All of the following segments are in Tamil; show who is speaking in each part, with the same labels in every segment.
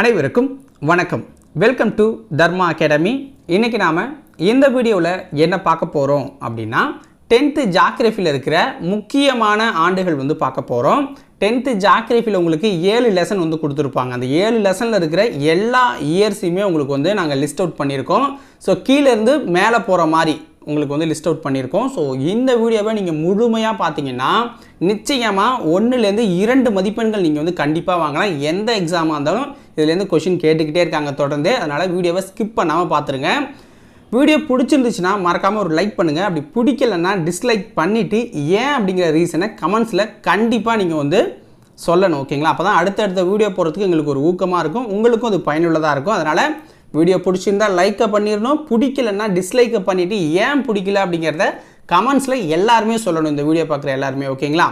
Speaker 1: அனைவருக்கும் வணக்கம். வெல்கம் டு தர்மா அகாடமி இன்றைக்கி நாம் இந்த வீடியோவில் என்ன பார்க்க போகிறோம் அப்படின்னா டென்த்து ஜாக்ரஃபியில் இருக்கிற முக்கியமான ஆண்டுகள் வந்து பார்க்க போகிறோம் டென்த்து ஜாக்ரஃபியில் உங்களுக்கு ஏழு லெசன் வந்து கொடுத்துருப்பாங்க. அந்த ஏழு லெசனில் இருக்கிற எல்லா இயர்ஸையுமே உங்களுக்கு வந்து நாங்கள் லிஸ்ட் அவுட் பண்ணியிருக்கோம். ஸோ கீழேருந்து மேலே போகிற மாதிரி உங்களுக்கு வந்து லிஸ்ட் அவுட் பண்ணியிருக்கோம். ஸோ இந்த வீடியோவை நீங்கள் முழுமையாக பார்த்தீங்கன்னா நிச்சயமாக ஒன்றுலேருந்து இரண்டு மதிப்பெண்கள் நீங்கள் வந்து கண்டிப்பாக வாங்கலாம். எந்த எக்ஸாமாக இருந்தாலும் இதுலேருந்து கொஷின் கேட்டுக்கிட்டே இருக்காங்க தொடர்ந்து. அதனால் வீடியோவை ஸ்கிப் பண்ணாமல் பார்த்துருங்க வீடியோ பிடிச்சிருந்துச்சுன்னா மறக்காமல் ஒரு லைக் பண்ணுங்கள் அப்படி பிடிக்கலன்னா டிஸ்லைக் பண்ணிவிட்டு ஏன் அப்படிங்கிற ரீசனை கமெண்ட்ஸில் கண்டிப்பாக நீங்கள் வந்து சொல்லணும் ஓகேங்களா அப்போ தான் அடுத்தடுத்த வீடியோ போகிறதுக்கு எங்களுக்கு ஒரு ஊக்கமாக இருக்கும். உங்களுக்கும் அது பயனுள்ளதாக இருக்கும். அதனால் வீடியோ பிடிச்சிருந்தா லைக்கை பண்ணிடணும் பிடிக்கலன்னா டிஸ்லைக்கை பண்ணிவிட்டு ஏன் பிடிக்கல அப்படிங்கிறத கமெண்ட்ஸில் எல்லாருமே சொல்லணும். இந்த வீடியோ பார்க்குற எல்லாருமே ஓகேங்களா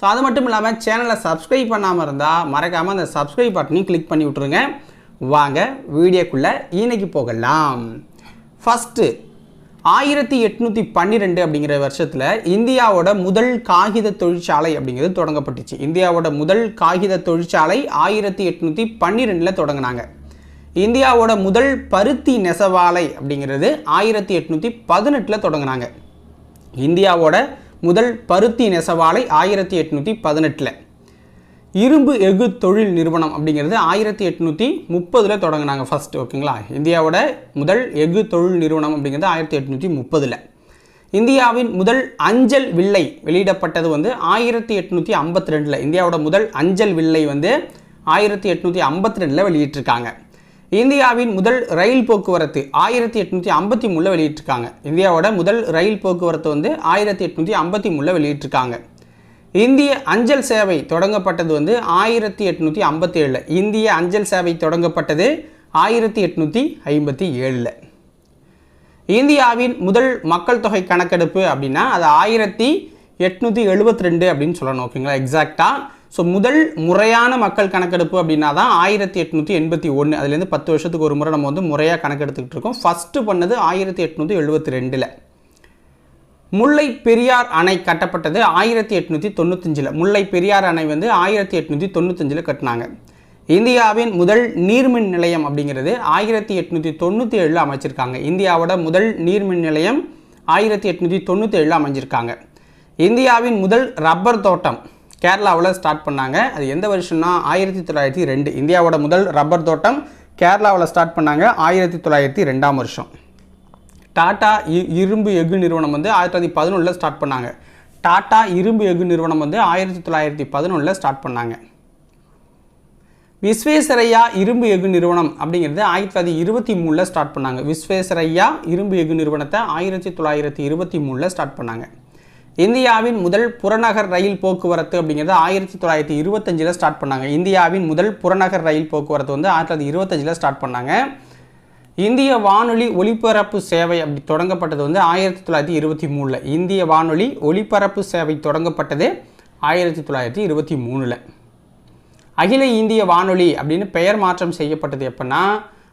Speaker 1: ஸோ அது மட்டும் இல்லாமல் சேனலை சப்ஸ்கிரைப் பண்ணாமல் இருந்தால் மறக்காமல் அந்த சப்ஸ்கிரைப் பட்டனையும் கிளிக் பண்ணி விட்ருங்க வாங்க வீடியோக்குள்ளே இன்னைக்கு போகலாம். ஃபஸ்ட்டு ஆயிரத்தி எட்நூற்றி பன்னிரெண்டு அப்படிங்கிற வருஷத்தில் இந்தியாவோட முதல் காகித தொழிற்சாலை அப்படிங்கிறது தொடங்கப்பட்டுச்சு. இந்தியாவோட முதல் காகித தொழிற்சாலை ஆயிரத்தி எட்நூற்றி பன்னிரெண்டில் தொடங்கினாங்க. இந்தியாவோட முதல் பருத்தி நெசவாலை அப்படிங்கிறது ஆயிரத்தி எட்நூற்றி பதினெட்டில் தொடங்கினாங்க. இந்தியாவோட முதல் பருத்தி நெசவாலை ஆயிரத்தி எட்நூற்றி பதினெட்டில். இரும்பு எஃகு தொழில் நிறுவனம் அப்படிங்கிறது ஆயிரத்தி எட்நூற்றி முப்பதில் தொடங்கினாங்க ஃபர்ஸ்ட் ஓகேங்களா இந்தியாவோட முதல் எஃகு தொழில் நிறுவனம் அப்படிங்கிறது ஆயிரத்தி எட்நூற்றி முப்பதில். இந்தியாவின் முதல் அஞ்சல் வில்லை வெளியிடப்பட்டது வந்து ஆயிரத்தி எட்நூற்றி ஐம்பத்தி ரெண்டில். இந்தியாவோட முதல் அஞ்சல் வில்லை வந்து ஆயிரத்தி எட்நூற்றி ஐம்பத்தி ரெண்டில் வெளியிட்டிருக்காங்க. இந்தியாவின் முதல் ரயில் போக்குவரத்து ஆயிரத்தி எட்நூற்றி ஐம்பத்தி மூணில் வெளியிட்டிருக்காங்க. இந்தியாவோட முதல் ரயில் போக்குவரத்து வந்து ஆயிரத்தி எட்நூற்றி ஐம்பத்தி மூணில் வெளியிட்டிருக்காங்க. இந்திய அஞ்சல் சேவை தொடங்கப்பட்டது வந்து ஆயிரத்தி எட்நூற்றி ஐம்பத்தி ஏழில். இந்திய அஞ்சல் சேவை தொடங்கப்பட்டது ஆயிரத்தி எட்நூற்றி ஐம்பத்தி ஏழில். இந்தியாவின் முதல் மக்கள் தொகை கணக்கெடுப்பு அப்படின்னா அது ஆயிரத்தி எட்நூற்றி எழுபத்தி ரெண்டு அப்படின்னு சொல்லணும் ஓகேங்களா? எக்ஸாக்டாக ஸோ முதல் முறையான மக்கள் கணக்கெடுப்பு அப்படின்னா தான் ஆயிரத்தி எட்நூற்றி எண்பத்தி ஒன்று அதுலேருந்து பத்து வருஷத்துக்கு ஒரு முறை நம்ம வந்து முறையாக கணக்கெடுத்துக்கிட்டு இருக்கோம். ஃபஸ்ட்டு பண்ணது ஆயிரத்தி எட்நூற்றி எழுபத்தி ரெண்டில். முல்லை பெரியார் அணை கட்டப்பட்டது ஆயிரத்தி எட்நூற்றி தொண்ணூத்தஞ்சில். முல்லை பெரியார் அணை வந்து ஆயிரத்தி எட்நூற்றி தொண்ணூத்தஞ்சில் கட்டினாங்க. இந்தியாவின் முதல் நீர்மின் நிலையம் அப்படிங்கிறது ஆயிரத்தி எட்நூற்றி தொண்ணூற்றி ஏழில் அமைச்சிருக்காங்க. இந்தியாவோட முதல் நீர்மின் நிலையம் ஆயிரத்தி எட்நூற்றி தொண்ணூற்றி ஏழில் அமைஞ்சிருக்காங்க. இந்தியாவின் முதல் ரப்பர் தோட்டம் கேரளாவில் ஸ்டார்ட் பண்ணாங்க. அது எந்த வருஷம்னா ஆயிரத்தி தொள்ளாயிரத்தி ரெண்டு. இந்தியாவோட முதல் ரப்பர் தோட்டம் கேரளாவில் ஸ்டார்ட் பண்ணாங்க ஆயிரத்தி தொள்ளாயிரத்தி ரெண்டாம் வருஷம். டாடா இ- இரும்பு எஃகு நிறுவனம் வந்து ஆயிரத்தி தொள்ளாயிரத்தி பதினொன்றில் ஸ்டார்ட் பண்ணாங்க. டாடா இரும்பு எஃகு நிறுவனம் வந்து ஆயிரத்தி தொள்ளாயிரத்தி பதினொன்றில் ஸ்டார்ட் பண்ணாங்க. விஸ்வேஸ்வரையா இரும்பு எஃகு நிறுவனம் அப்படிங்கிறது ஆயிரத்தி தொள்ளாயிரத்தி இருபத்தி மூணில் ஸ்டார்ட் பண்ணாங்க. விஸ்வேஸ்வரையா இரும்பு எஃகு நிறுவனத்தை ஆயிரத்தி தொள்ளாயிரத்தி இருபத்தி மூணில் ஸ்டார்ட் பண்ணாங்க. இந்தியாவின் முதல் புறநகர் ரயில் போக்குவரத்து அப்படிங்கிறது ஆயிரத்தி தொள்ளாயிரத்தி இருபத்தஞ்சில் ஸ்டார்ட் பண்ணாங்க. இந்தியாவின் முதல் புறநகர் ரயில் போக்குவரத்து வந்து ஆயிரத்தி தொள்ளாயிரத்தி இருபத்தஞ்சில் ஸ்டார்ட் பண்ணாங்க. இந்திய வானொலி ஒலிபரப்பு சேவை அப்படி தொடங்கப்பட்டது வந்து ஆயிரத்தி தொள்ளாயிரத்தி இருபத்தி மூணில். இந்திய வானொலி ஒலிபரப்பு சேவை தொடங்கப்பட்டது ஆயிரத்தி தொள்ளாயிரத்தி இருபத்தி மூணில். அகில இந்திய வானொலி அப்படின்னு பெயர் மாற்றம் செய்யப்பட்டது எப்போன்னா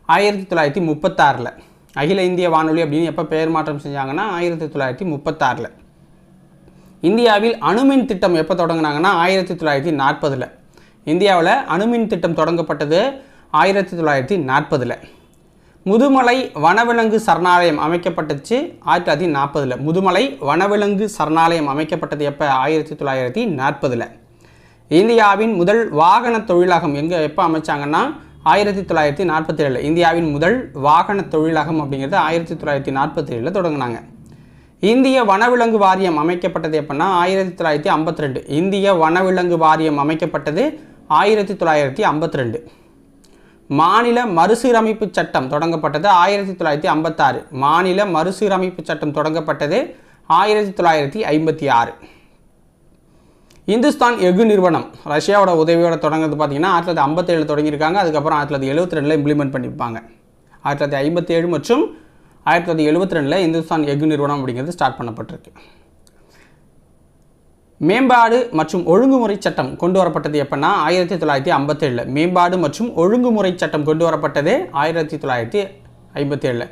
Speaker 1: ஆயிரத்தி தொள்ளாயிரத்தி முப்பத்தாறில். அகில இந்திய வானொலி அப்படின்னு எப்போ பெயர் மாற்றம் செஞ்சாங்கன்னா ஆயிரத்தி தொள்ளாயிரத்தி முப்பத்தாறில். இந்தியாவில் அணுமின் திட்டம் எப்போ தொடங்கினாங்கன்னா ஆயிரத்தி தொள்ளாயிரத்தி நாற்பதில். இந்தியாவில் அணுமின் திட்டம் தொடங்கப்பட்டது ஆயிரத்தி தொள்ளாயிரத்தி நாற்பதில். முதுமலை வனவிலங்கு சரணாலயம் அமைக்கப்பட்டுச்சு ஆயிரத்தி தொள்ளாயிரத்தி நாற்பதில். முதுமலை வனவிலங்கு சரணாலயம் அமைக்கப்பட்டது எப்போ? ஆயிரத்தி தொள்ளாயிரத்தி நாற்பதில். இந்தியாவின் முதல் வாகன தொழிலகம் எங்கே எப்போ அமைச்சாங்கன்னா ஆயிரத்தி தொள்ளாயிரத்தி நாற்பத்தி ஏழில் இந்தியாவின் முதல் வாகன தொழிலகம் அப்படிங்கிறது ஆயிரத்தி தொள்ளாயிரத்தி நாற்பத்தி ஏழில் தொடங்கினாங்க. இந்திய வனவிலங்கு வாரியம் அமைக்கப்பட்டது எப்படின்னா ஆயிரத்தி தொள்ளாயிரத்தி ஐம்பத்தி ரெண்டு. இந்திய வனவிலங்கு வாரியம் அமைக்கப்பட்டது ஆயிரத்தி தொள்ளாயிரத்தி ஐம்பத்தி ரெண்டு. மாநில மறுசீரமைப்பு சட்டம் தொடங்கப்பட்டது ஆயிரத்தி தொள்ளாயிரத்தி ஐம்பத்தாறு. மாநில மறுசீரமைப்பு சட்டம் தொடங்கப்பட்டது ஆயிரத்தி தொள்ளாயிரத்தி ஐம்பத்தி ஆறு. இந்துஸ்தான் எஃகு நிறுவனம் ரஷ்யாவோட உதவியோட தொடங்குறது பார்த்தீங்கன்னா ஆயிரத்தி தொள்ளாயிரத்தி ஐம்பத்தேழு தொடங்கியிருக்காங்க. அதுக்கப்புறம் ஆயிரத்தி தொள்ளாயிரத்தி எழுபத்தி ரெண்டில் இம்ப்ளிமெண்ட் பண்ணியிருப்பாங்க. ஆயிரத்தி தொள்ளாயிரத்தி ஐம்பத்தேழு மற்றும் ஆயிரத்தி தொள்ளாயிரத்தி எழுபத்தி ரெண்டில் இந்துஸ்தான் எஃகு நிறுவனம் அப்படிங்கிறது ஸ்டார்ட் பண்ணப்பட்டிருக்கு. மேம்பாடு மற்றும் ஒழுங்குமுறை சட்டம் கொண்டு வரப்பட்டது எப்படின்னா ஆயிரத்தி தொள்ளாயிரத்தி ஐம்பத்தேழில். மேம்பாடு மற்றும் ஒழுங்குமுறை சட்டம் கொண்டு வரப்பட்டது ஆயிரத்தி தொள்ளாயிரத்தி ஐம்பத்தேழில்.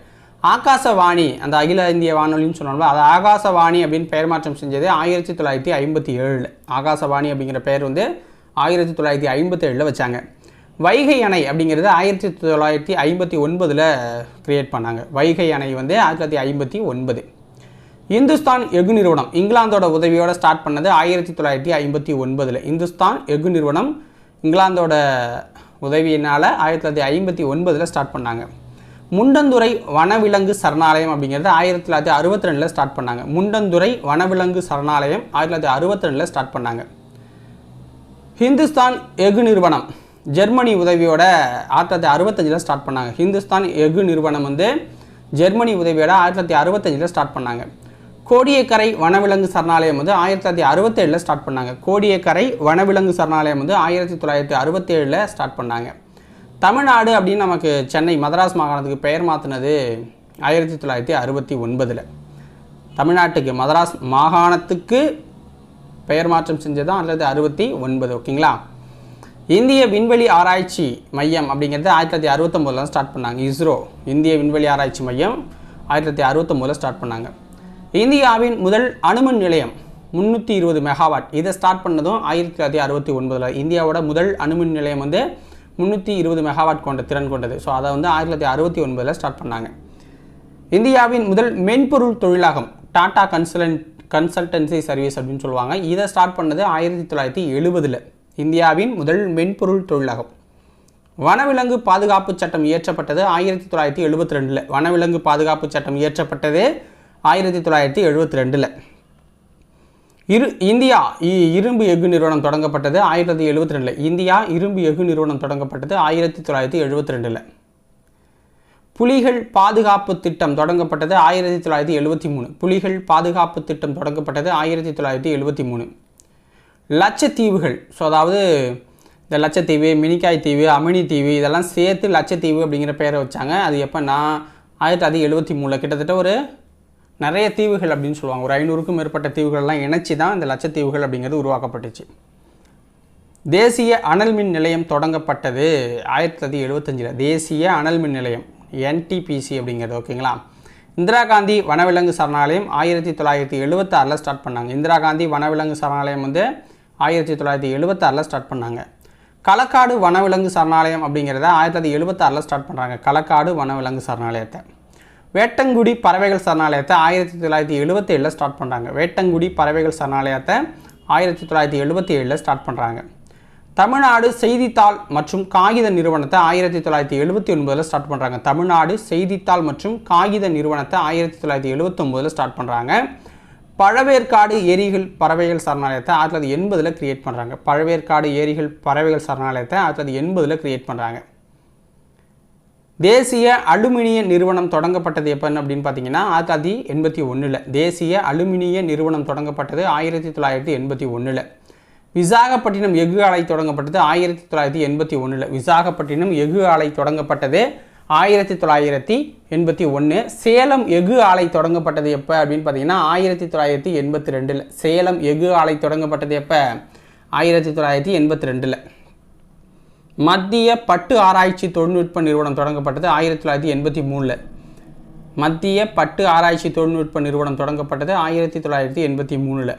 Speaker 1: ஆகாசவாணி அந்த அகில இந்திய வானொலின்னு சொன்னாலும் அது ஆகாசவாணி அப்படின்னு பெயர் மாற்றம் செஞ்சது ஆயிரத்தி தொள்ளாயிரத்தி ஐம்பத்தி ஏழில். ஆகாசவாணி அப்படிங்கிற பெயர் வந்து ஆயிரத்தி தொள்ளாயிரத்தி ஐம்பத்தேழில் வச்சாங்க. வைகை அணை அப்படிங்கிறது ஆயிரத்தி தொள்ளாயிரத்தி ஐம்பத்தி ஒன்பதில் கிரியேட் பண்ணாங்க. வைகை அணை வந்து ஆயிரத்தி தொள்ளாயிரத்தி ஐம்பத்தி ஒன்பது. இந்துஸ்தான் எஃகு நிறுவனம் இங்கிலாந்தோட உதவியோட ஸ்டார்ட் பண்ணது ஆயிரத்தி தொள்ளாயிரத்தி ஐம்பத்தி ஒன்பதில். இந்துஸ்தான் எஃகு நிறுவனம் இங்கிலாந்தோட உதவியினால் ஆயிரத்தி தொள்ளாயிரத்தி ஐம்பத்தி ஒன்பதில் ஸ்டார்ட் பண்ணாங்க. முண்டந்துறை வனவிலங்கு சரணாலயம் அப்படிங்கிறது ஆயிரத்தி தொள்ளாயிரத்தி அறுபத்தி ரெண்டில் ஸ்டார்ட் பண்ணாங்க. முண்டந்துறை வனவிலங்கு சரணாலயம் ஆயிரத்தி தொள்ளாயிரத்தி அறுபத்தி ரெண்டில் ஸ்டார்ட் பண்ணாங்க. ஹிந்துஸ்தான் எஃகு நிறுவனம் ஜெர்மனி உதவியோட ஆயிரத்தி தொள்ளாயிரத்தி அறுபத்தஞ்சில் ஸ்டார்ட் பண்ணாங்க. ஹிந்துஸ்தான் எஃகு நிறுவனம் வந்து ஜெர்மனி உதவியோட ஆயிரத்தி தொள்ளாயிரத்தி அறுபத்தஞ்சில் ஸ்டார்ட் பண்ணாங்க. கோடியக்கரை வனவிலங்கு சரணாலயம் வந்து ஆயிரத்தி தொள்ளாயிரத்தி அறுபத்தேழில் ஸ்டார்ட் பண்ணாங்க. கோடியக்கரை வனவிலங்கு சரணாலயம் வந்து ஆயிரத்தி தொள்ளாயிரத்தி அறுபத்தேழில் ஸ்டார்ட் பண்ணாங்க. தமிழ்நாடு அப்படின்னு நமக்கு சென்னை மதராஸ் மாகாணத்துக்கு பெயர் மாற்றினது ஆயிரத்தி தொள்ளாயிரத்தி அறுபத்தி ஒன்பதில். தமிழ்நாட்டுக்கு மதராஸ் மாகாணத்துக்கு பெயர் மாற்றம் செஞ்சது தான் ஆயிரத்தி அறுபத்தி ஒன்பது ஓகேங்களா? இந்திய விண்வெளி ஆராய்ச்சி மையம் அப்படிங்கிறது ஆயிரத்தி தொள்ளாயிரத்தி அறுபத்தொம்போதில் ஸ்டார்ட் பண்ணாங்க. இஸ்ரோ இந்திய விண்வெளி ஆராய்ச்சி மையம் ஆயிரத்தி தொள்ளாயிரத்தி அறுபத்தொம்போதில் ஸ்டார்ட் பண்ணாங்க. இந்தியாவின் முதல் அணுமின் நிலையம் முந்நூற்றி இருபது மெகாவாட் இதை ஸ்டார்ட் பண்ணதும் ஆயிரத்தி தொள்ளாயிரத்தி அறுபத்தி ஒன்பதில் இந்தியாவோட முதல் அணுமின் நிலையம் வந்து முந்நூற்றி இருபது மெகாவாட் கொண்ட திறன் கொண்டது. ஸோ அதை வந்து ஆயிரத்தி தொள்ளாயிரத்தி அறுபத்தி ஒன்பதில் ஸ்டார்ட் பண்ணாங்க. இந்தியாவின் முதல் மென்பொருள் தொழிலாகம் டாடா கன்சல்டன்ட் கன்சல்டன்சி சர்வீஸ் அப்படின்னு சொல்லுவாங்க. இதை ஸ்டார்ட் பண்ணது ஆயிரத்தி தொள்ளாயிரத்தி எழுபதில். இந்தியாவின் முதல் மென்பொருள் தொழிலகம். வனவிலங்கு பாதுகாப்பு சட்டம் இயற்றப்பட்டது ஆயிரத்தி தொள்ளாயிரத்தி எழுபத்தி ரெண்டில் வனவிலங்கு பாதுகாப்பு சட்டம் இயற்றப்பட்டது ஆயிரத்தி தொள்ளாயிரத்தி எழுபத்தி ரெண்டில் இரு இந்தியா இ- இரும்பு எஃகு நிறுவனம் தொடங்கப்பட்டது ஆயிரத்தி தொள்ளாயிரத்தி எழுபத்தி ரெண்டில் இந்தியா இரும்பு எஃகு நிறுவனம் தொடங்கப்பட்டது ஆயிரத்தி தொள்ளாயிரத்தி எழுபத்தி ரெண்டில் புலிகள் பாதுகாப்பு திட்டம் தொடங்கப்பட்டது ஆயிரத்தி தொள்ளாயிரத்தி எழுபத்தி மூணு. புலிகள் பாதுகாப்பு திட்டம் தொடங்கப்பட்டது ஆயிரத்தி தொள்ளாயிரத்தி எழுபத்தி மூணு. லட்சத்தீவுகள். ஸோ அதாவது இந்த லட்சத்தீவு மினிக்காய் தீவு அமினி தீவு இதெல்லாம் சேர்த்து லட்சத்தீவு அப்படிங்கிற பெயரை வச்சாங்க. அது எப்போனா ஆயிரத்தி தொள்ளாயிரத்தி எழுபத்தி மூணில் கிட்டத்தட்ட ஒரு நிறைய தீவுகள் அப்படின்னு சொல்லுவாங்க. ஒரு ஐநூறுக்கும் மேற்பட்ட தீவுகள்லாம் இணைச்சி தான் இந்த லட்சத்தீவுகள் அப்படிங்கிறது உருவாக்கப்பட்டுச்சு. தேசிய அனல் மின் நிலையம் தொடங்கப்பட்டது ஆயிரத்தி தொள்ளாயிரத்தி எழுபத்தஞ்சில் தேசிய அனல் மின் நிலையம் என்டிபிசி அப்படிங்கிறது ஓகேங்களா? இந்திரா காந்தி வனவிலங்கு சரணாலயம் ஆயிரத்தி தொள்ளாயிரத்தி எழுபத்தாறில் ஸ்டார்ட் பண்ணாங்க. இந்திரா காந்தி வனவிலங்கு சரணாலயம் வந்து ஆயிரத்தி தொள்ளாயிரத்தி எழுபத்தாறில் ஸ்டார்ட் பண்ணாங்க. களக்காடு வனவிலங்கு சரணாலயம் அப்படிங்கிறத ஆயிரத்தி தொள்ளாயிரத்தி எழுபத்தாறில் ஸ்டார்ட் பண்ணுறாங்க களக்காடு வனவிலங்கு சரணாலயத்தை. வேட்டங்குடி பறவைகள் சரணாலயத்தை ஆயிரத்தி தொள்ளாயிரத்தி எழுபத்தேழில் ஸ்டார்ட் பண்ணுறாங்க வேட்டங்குடி பறவைகள் சரணாலயத்தை ஆயிரத்தி தொள்ளாயிரத்தி எழுபத்தி ஏழில் ஸ்டார்ட் பண்ணுறாங்க தமிழ்நாடு செய்தித்தாள் மற்றும் காகித நிறுவனத்தை ஆயிரத்தி தொள்ளாயிரத்தி எழுபத்தி ஒன்பதில் ஸ்டார்ட் பண்ணுறாங்க தமிழ்நாடு செய்தித்தாள் மற்றும் காகித நிறுவனத்தை ஆயிரத்தி தொள்ளாயிரத்தி எழுபத்தொம்போதில் ஸ்டார்ட் பண்ணுறாங்க பழவேற்காடு ஏரிகள் பறவைகள் சரணாலயத்தை ஆயிரத்தி தொள்ளாயிரத்தி எண்பதில் கிரியேட் பண்ணுறாங்க பழவேற்காடு ஏரிகள் பறவைகள் சரணாலயத்தை ஆயிரத்தி தொள்ளாயிரத்தி எண்பதில் கிரியேட் பண்ணுறாங்க தேசிய அலுமினிய நிறுவனம் தொடங்கப்பட்டது எப்போன்னு அப்படின்னு பார்த்தீங்கன்னா ஆயிரத்தி தொள்ளாயிரத்தி எண்பத்தி ஒன்றில் தேசிய அலுமினிய நிறுவனம் தொடங்கப்பட்டது ஆயிரத்தி தொள்ளாயிரத்தி எண்பத்தி ஒன்றில் விசாகப்பட்டினம் எஃகு ஆலை தொடங்கப்பட்டது ஆயிரத்தி தொள்ளாயிரத்தி எண்பத்தி ஒன்றில் விசாகப்பட்டினம் எஃகு ஆலை தொடங்கப்பட்டது ஆயிரத்தி தொள்ளாயிரத்தி எண்பத்தி ஒன்று சேலம் எஃகு ஆலை தொடங்கப்பட்டது எப்போ அப்படின்னு பார்த்தீங்கன்னா ஆயிரத்தி தொள்ளாயிரத்தி எண்பத்தி ரெண்டில். சேலம் எஃகு ஆலை தொடங்கப்பட்டது எப்போ? ஆயிரத்தி தொள்ளாயிரத்தி எண்பத்தி ரெண்டில். மத்திய பட்டு ஆராய்ச்சி தொழில்நுட்ப நிறுவனம் தொடங்கப்பட்டது ஆயிரத்தி தொள்ளாயிரத்தி எண்பத்தி மூணில். மத்திய பட்டு ஆராய்ச்சி தொழில்நுட்ப நிறுவனம் தொடங்கப்பட்டது ஆயிரத்தி தொள்ளாயிரத்தி எண்பத்தி மூணில்.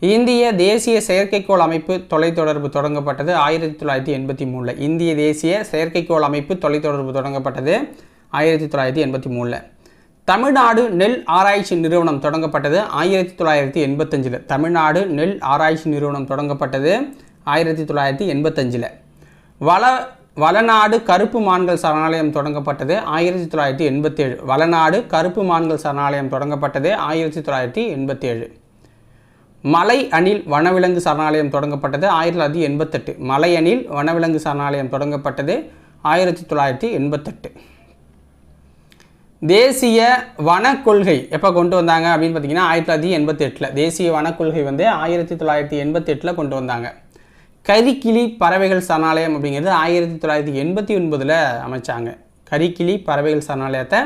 Speaker 1: இந்திய தேசிய செயற்கைக்கோள் அமைப்பு தொலைத்தொடர்பு தொடங்கப்பட்டது ஆயிரத்தி தொள்ளாயிரத்தி எண்பத்தி மூணில். இந்திய தேசிய செயற்கைக்கோள் அமைப்பு தொலைத்தொடர்பு தொடங்கப்பட்டது ஆயிரத்தி தொள்ளாயிரத்தி எண்பத்தி மூணில். தமிழ்நாடு நெல் ஆராய்ச்சி நிறுவனம் தொடங்கப்பட்டது ஆயிரத்தி தொள்ளாயிரத்தி எண்பத்தஞ்சில். தமிழ்நாடு நெல் ஆராய்ச்சி நிறுவனம் தொடங்கப்பட்டது ஆயிரத்தி தொள்ளாயிரத்தி எண்பத்தஞ்சில். வள வளநாடு கருப்பு மான்கள் சரணாலயம் தொடங்கப்பட்டது ஆயிரத்தி தொள்ளாயிரத்தி எண்பத்தேழு. வளநாடு கருப்பு மான்கள் சரணாலயம் தொடங்கப்பட்டது ஆயிரத்தி தொள்ளாயிரத்தி எண்பத்தேழு. மலை அணில் வனவிலங்கு சரணாலயம் தொடங்கப்பட்டது ஆயிரத்தி தொள்ளாயிரத்தி எண்பத்தெட்டு. மலை அணில் வனவிலங்கு சரணாலயம் தொடங்கப்பட்டது ஆயிரத்தி தொள்ளாயிரத்தி எண்பத்தெட்டு. தேசிய வனக்கொள்கை எப்போ கொண்டு வந்தாங்க அப்படின்னு பார்த்தீங்கன்னா ஆயிரத்தி தொள்ளாயிரத்தி எண்பத்தெட்டில். தேசிய வனக்கொள்கை வந்து ஆயிரத்தி தொள்ளாயிரத்தி எண்பத்தெட்டில் கொண்டு வந்தாங்க. கரிக்கிளி பறவைகள் சரணாலயம் அப்படிங்கிறது ஆயிரத்தி தொள்ளாயிரத்தி எண்பத்தி ஒன்பதில் அமைச்சாங்க. கரிக்கிளி பறவைகள் சரணாலயத்தை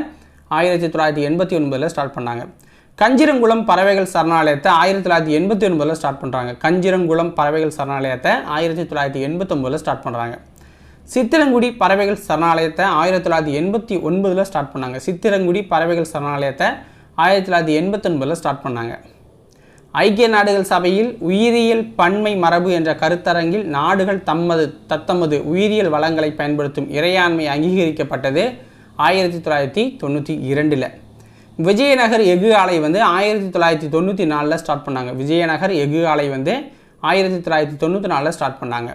Speaker 1: ஆயிரத்தி தொள்ளாயிரத்தி எண்பத்தி ஒன்பதில் ஸ்டார்ட் பண்ணாங்க. கஞ்சிரங்குளம் பறவைகள் சரணாலயத்தை ஆயிரத்தி தொள்ளாயிரத்தி எண்பத்தி ஒன்பதில் ஸ்டார்ட் பண்ணுறாங்க கஞ்சிரங்குளம் பறவைகள் சரணாலயத்தை ஆயிரத்தி தொள்ளாயிரத்தி எண்பத்தொம்போதில் ஸ்டார்ட் பண்ணுறாங்க சித்திரங்குடி பறவைகள் சரணாலயத்தை ஆயிரத்தி தொள்ளாயிரத்தி எண்பத்தி ஒன்பதில் ஸ்டார்ட் பண்ணாங்க. சித்திரங்குடி பறவைகள் சரணாலயத்தை ஆயிரத்தி தொள்ளாயிரத்தி எண்பத்தொன்பதில் ஸ்டார்ட் பண்ணாங்க. ஐக்கிய நாடுகள் சபையில் உயிரியல் பன்மை மரபு என்ற கருத்தரங்கில் நாடுகள் தம்மது தத்தமது உயிரியல் வளங்களை பயன்படுத்தும் இறையாண்மை அங்கீகரிக்கப்பட்டது ஆயிரத்தி தொள்ளாயிரத்தி தொண்ணூற்றி இரண்டில். விஜயநகர் எஃகு ஆலை வந்து ஆயிரத்தி தொள்ளாயிரத்தி தொண்ணூற்றி நாலில் ஸ்டார்ட் பண்ணாங்க. விஜயநகர் எஃகு ஆலை வந்து ஆயிரத்தி தொள்ளாயிரத்தி தொண்ணூற்றி நாலில் ஸ்டார்ட் பண்ணாங்க.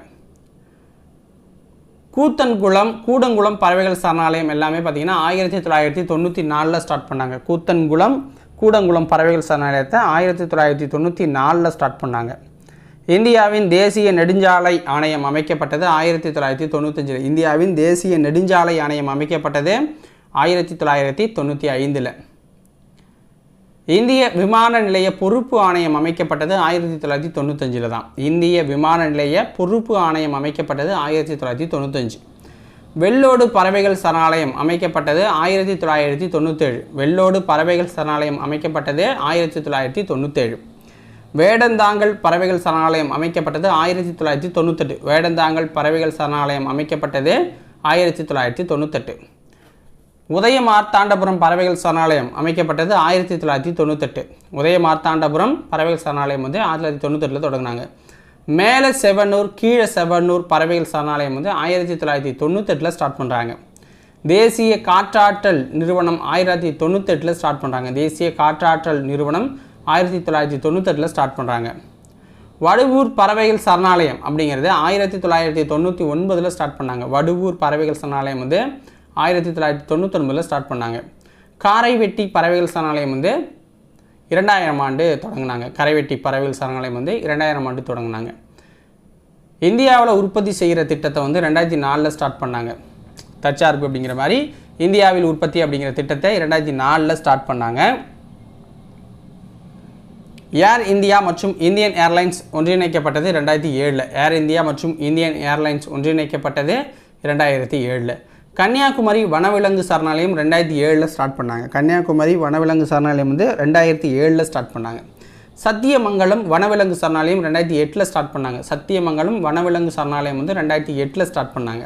Speaker 1: கூத்தன்குளம் கூடங்குளம் பறவைகள் சரணாலயம் எல்லாமே பார்த்திங்கன்னா ஆயிரத்தி தொள்ளாயிரத்தி தொண்ணூற்றி நாலில் ஸ்டார்ட் பண்ணாங்க. கூத்தன்குளம் கூடங்குளம் பறவைகள் சரணாலயத்தை ஆயிரத்தி தொள்ளாயிரத்தி தொண்ணூற்றி நாலில் ஸ்டார்ட் பண்ணாங்க. இந்தியாவின் தேசிய நெடுஞ்சாலை ஆணையம் அமைக்கப்பட்டது ஆயிரத்தி தொள்ளாயிரத்தி தொண்ணூத்தஞ்சில். இந்தியாவின் தேசிய நெடுஞ்சாலை ஆணையம் அமைக்கப்பட்டது ஆயிரத்தி தொள்ளாயிரத்தி தொண்ணூற்றி ஐந்தில். இந்திய விமான நிலைய பொறுப்பு ஆணையம் அமைக்கப்பட்டது ஆயிரத்தி தொள்ளாயிரத்தி தொண்ணூத்தஞ்சில் தான். இந்திய விமான நிலைய பொறுப்பு ஆணையம் அமைக்கப்பட்டது ஆயிரத்தி தொள்ளாயிரத்தி தொண்ணூத்தஞ்சு. வெள்ளோடு பறவைகள் சரணாலயம் அமைக்கப்பட்டது ஆயிரத்தி தொள்ளாயிரத்தி தொண்ணூத்தேழு. வெள்ளோடு பறவைகள் சரணாலயம் அமைக்கப்பட்டது ஆயிரத்தி தொள்ளாயிரத்தி தொண்ணூத்தேழு. வேடந்தாங்கல் பறவைகள் சரணாலயம் அமைக்கப்பட்டது ஆயிரத்தி தொள்ளாயிரத்தி தொண்ணூத்தெட்டு. வேடந்தாங்கல் பறவைகள் சரணாலயம் அமைக்கப்பட்டது ஆயிரத்தி தொள்ளாயிரத்தி தொண்ணூத்தெட்டு. உதய மார்த்தாண்டபுரம் பறவைகள் சரணாலயம் அமைக்கப்பட்டது ஆயிரத்தி தொள்ளாயிரத்தி தொண்ணூத்தெட்டு. உதய மார்த்தாண்டபுரம் பறவைகள் சரணாலயம் வந்து ஆயிரத்தி தொள்ளாயிரத்தி தொண்ணூத்தெட்டில் தொடங்கினாங்க. மேலே செவனூர் கீழே செவனூர் பறவைகள் சரணாலயம் வந்து ஆயிரத்தி தொள்ளாயிரத்தி தொண்ணூத்தெட்டில் ஸ்டார்ட் பண்ணுறாங்க தேசிய காற்றாற்றல் நிறுவனம் ஆயிரத்தி தொண்ணூத்தெட்டில் ஸ்டார்ட் பண்ணுறாங்க தேசிய காற்றாற்றல் நிறுவனம் ஆயிரத்தி தொள்ளாயிரத்தி தொண்ணூத்தெட்டில் ஸ்டார்ட் பண்ணுறாங்க வடுவூர் பறவைகள் சரணாலயம் அப்படிங்கிறது ஆயிரத்தி தொள்ளாயிரத்தி தொண்ணூற்றி ஒன்பதில் ஸ்டார்ட் பண்ணாங்க. வடுவூர் பறவைகள் சரணாலயம் வந்து ஆயிரத்தி தொள்ளாயிரத்தி தொண்ணூத்தொன்பதில் ஸ்டார்ட் பண்ணாங்க. காரைவெட்டி பறவைகள் சரணாலயம் வந்து இரண்டாயிரம் ஆண்டு தொடங்கினாங்க. கரைவெட்டி பறவைகள் சரணாலயம் வந்து இரண்டாயிரம் ஆண்டு தொடங்கினாங்க. இந்தியாவில் உற்பத்தி செய்கிற திட்டத்தை வந்து ரெண்டாயிரத்தி நாலில் ஸ்டார்ட் பண்ணாங்க. தச்சார்பு அப்படிங்கிற மாதிரி இந்தியாவில் உற்பத்தி அப்படிங்கிற திட்டத்தை ரெண்டாயிரத்தி நாலில் ஸ்டார்ட் பண்ணாங்க. ஏர் இந்தியா மற்றும் இந்தியன் ஏர்லைன்ஸ் ஒன்றிணைக்கப்பட்டது ரெண்டாயிரத்தி ஏழில். ஏர் இந்தியா மற்றும் இந்தியன் ஏர்லைன்ஸ் ஒன்றிணைக்கப்பட்டது இரண்டாயிரத்தி ஏழில். கன்னியாகுமரி வனவிலங்கு சரணாலயம் ரெண்டாயிரத்தி ஏழில் ஸ்டார்ட் பண்ணாங்க. கன்னியாகுமரி வனவிலங்கு சரணாலயம் வந்து ரெண்டாயிரத்தி ஏழில் ஸ்டார்ட் பண்ணாங்க. சத்தியமங்கலம் வனவிலங்கு சரணாலயம் ரெண்டாயிரத்தி எட்டில் ஸ்டார்ட் பண்ணாங்க. சத்தியமங்கலம் வனவிலங்கு சரணாலயம் வந்து ரெண்டாயிரத்தி எட்டில் ஸ்டார்ட் பண்ணாங்க.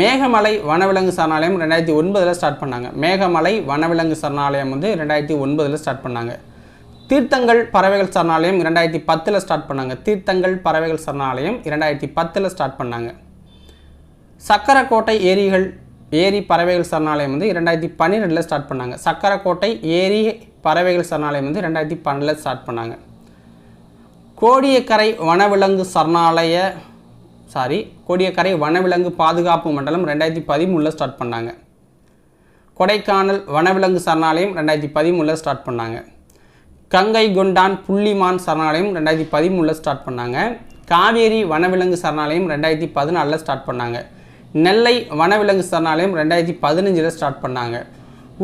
Speaker 1: மேகமலை வனவிலங்கு சரணாலயம் ரெண்டாயிரத்தி ஒன்பதில் ஸ்டார்ட் பண்ணாங்க. மேகமலை வனவிலங்கு சரணாலயம் வந்து ரெண்டாயிரத்தி ஒன்பதில் ஸ்டார்ட் பண்ணாங்க. தீர்த்தங்கள் பறவைகள் சரணாலயம் இரண்டாயிரத்தி பத்தில் ஸ்டார்ட் பண்ணாங்க. தீர்த்தங்கள் பறவைகள் சரணாலயம் இரண்டாயிரத்தி பத்தில் ஸ்டார்ட் பண்ணாங்க. சக்கரக்கோட்டை ஏரிகள் ஏரி பறவைகள் சரணாலயம் வந்து ரெண்டாயிரத்தி பன்னிரெண்டில் ஸ்டார்ட் பண்ணாங்க. சக்கரக்கோட்டை ஏரி பறவைகள் சரணாலயம் வந்து ரெண்டாயிரத்தி பன்னெண்டில் ஸ்டார்ட் பண்ணாங்க. கோடியக்கரை வனவிலங்கு சரணாலய சாரி கோடியக்கரை வனவிலங்கு பாதுகாப்பு மண்டலம் ரெண்டாயிரத்தி பதிமூணில் ஸ்டார்ட் பண்ணாங்க. கொடைக்கானல் வனவிலங்கு சரணாலயம் ரெண்டாயிரத்தி பதிமூணில் ஸ்டார்ட் பண்ணாங்க. கங்கை கொண்டான் புள்ளிமான் சரணாலயம் ரெண்டாயிரத்தி பதிமூணில் ஸ்டார்ட் பண்ணாங்க. காவேரி வனவிலங்கு சரணாலயம் ரெண்டாயிரத்தி பதினாலில் ஸ்டார்ட் பண்ணாங்க. நெல்லை வனவிலங்கு சரணாலயம் ரெண்டாயிரத்தி பதினஞ்சில் ஸ்டார்ட் பண்ணாங்க.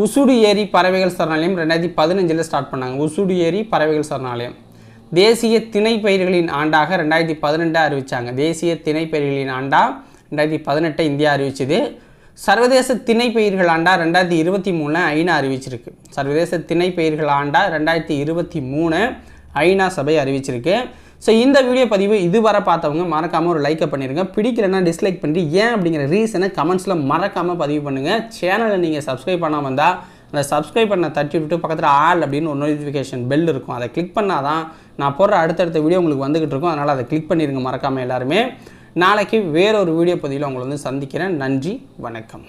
Speaker 1: உசுடு ஏரி பறவைகள் சரணாலயம் ரெண்டாயிரத்தி பதினஞ்சில் ஸ்டார்ட் பண்ணாங்க. உசுடு ஏரி பறவைகள் சரணாலயம். தேசிய திணை பயிர்களின் ஆண்டாக ரெண்டாயிரத்தி பதினெட்டாக அறிவித்தாங்க தேசிய திணை பயிர்களின் ஆண்டா ரெண்டாயிரத்தி பதினெட்டை இந்தியா அறிவிச்சது. சர்வதேச திணை பயிர்கள் ஆண்டா ரெண்டாயிரத்தி இருபத்தி மூணு ஐநா அறிவிச்சிருக்கு. சர்வதேச திணை பயிர்கள் ஆண்டா ரெண்டாயிரத்தி இருபத்தி மூணு ஐநா சபை அறிவிச்சிருக்கு. ஸோ இந்த வீடியோ பதிவு இதுவரை பார்த்தவங்க மறக்காமல் ஒரு லைக்கை பண்ணிடுங்க பிடிக்கலன்னா டிஸ்லைக் பண்ணிட்டு ஏன் அப்படிங்கிற ரீசனை கமெண்ட்ஸில் மறக்காமல் பதிவு பண்ணுங்கள் சேனலை நீங்கள் சப்ஸ்கிரைப் பண்ணாமல் வந்தால் அந்த சப்ஸ்கிரைப் பண்ண தட்டி விட்டு பக்கத்தில் ஆல் அப்படின்னு ஒரு நோட்டிஃபிகேஷன் பெல் இருக்கும். அதை கிளிக் பண்ணால் தான் நான் போடுற அடுத்தடுத்த வீடியோ உங்களுக்கு வந்துகிட்டு இருக்கும். அதனால் அதை கிளிக் பண்ணிடுங்க மறக்காமல் எல்லாருமே. நாளைக்கு வேறொரு வீடியோ பதிவில் உங்களை வந்து சந்திக்கிறேன். நன்றி வணக்கம்.